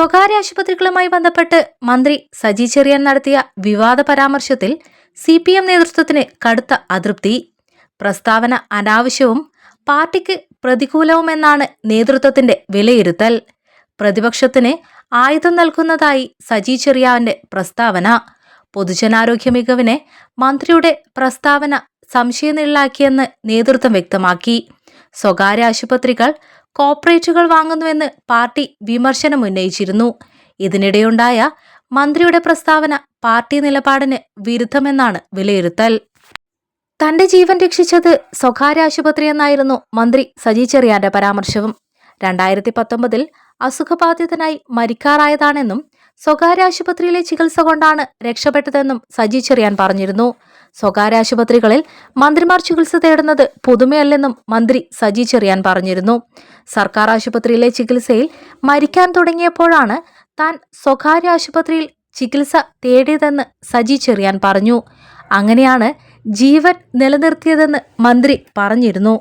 സ്വകാര്യ ആശുപത്രികളുമായി ബന്ധപ്പെട്ട് മന്ത്രി സജി ചെറിയാൻ നടത്തിയ വിവാദ പരാമർശത്തിൽ സി പി എം നേതൃത്വത്തിന് കടുത്ത അതൃപ്തി. പ്രസ്താവന അനാവശ്യവും പാർട്ടിക്ക് പ്രതികൂലവുമെന്നാണ് നേതൃത്വത്തിന്റെ വിലയിരുത്തൽ. പ്രതിപക്ഷത്തിന് ആയുധം നൽകുന്നതായി സജി ചെറിയാവിന്റെ പ്രസ്താവന. പൊതുജനാരോഗ്യ മികവിനെ മന്ത്രിയുടെ പ്രസ്താവന സംശയനിഴലാക്കിയെന്ന് നേതൃത്വം വ്യക്തമാക്കി. സ്വകാര്യ ആശുപത്രികൾ കോർപ്പറേറ്റുകൾ വാങ്ങുന്നുവെന്ന് പാർട്ടി വിമർശനം ഉന്നയിച്ചിരുന്നു. ഇതിനിടെയുണ്ടായ മന്ത്രിയുടെ പ്രസ്താവന പാർട്ടി നിലപാടിന് വിരുദ്ധമെന്നാണ് വിലയിരുത്തൽ. തന്റെ ജീവൻ രക്ഷിച്ചത് സ്വകാര്യ ആശുപത്രി എന്നായിരുന്നു മന്ത്രി സജി ചെറിയാന്റെ പരാമർശവും. രണ്ടായിരത്തി പത്തൊമ്പതിൽ അസുഖബാധിതനായി മരിക്കാറായതാണെന്നും സ്വകാര്യ ആശുപത്രിയിലെ ചികിത്സ കൊണ്ടാണ് രക്ഷപ്പെട്ടതെന്നും സജി ചെറിയാൻ പറഞ്ഞിരുന്നു. സ്വകാര്യ ആശുപത്രികളിൽ മന്ത്രിമാർ ചികിത്സ തേടുന്നത് പുതുമയല്ലെന്നും മന്ത്രി സജി ചെറിയാൻ പറഞ്ഞിരുന്നു. സർക്കാർ ആശുപത്രിയിലെ ചികിത്സയിൽ മരിക്കാൻ തുടങ്ങിയപ്പോഴാണ് താൻ സ്വകാര്യ ആശുപത്രിയിൽ ചികിത്സ തേടിയതെന്ന് സജി ചെറിയാൻ പറഞ്ഞു. അങ്ങനെയാണ് ജീവൻ നിലനിർത്തിയതെന്ന് മന്ത്രി പറഞ്ഞിരുന്നു.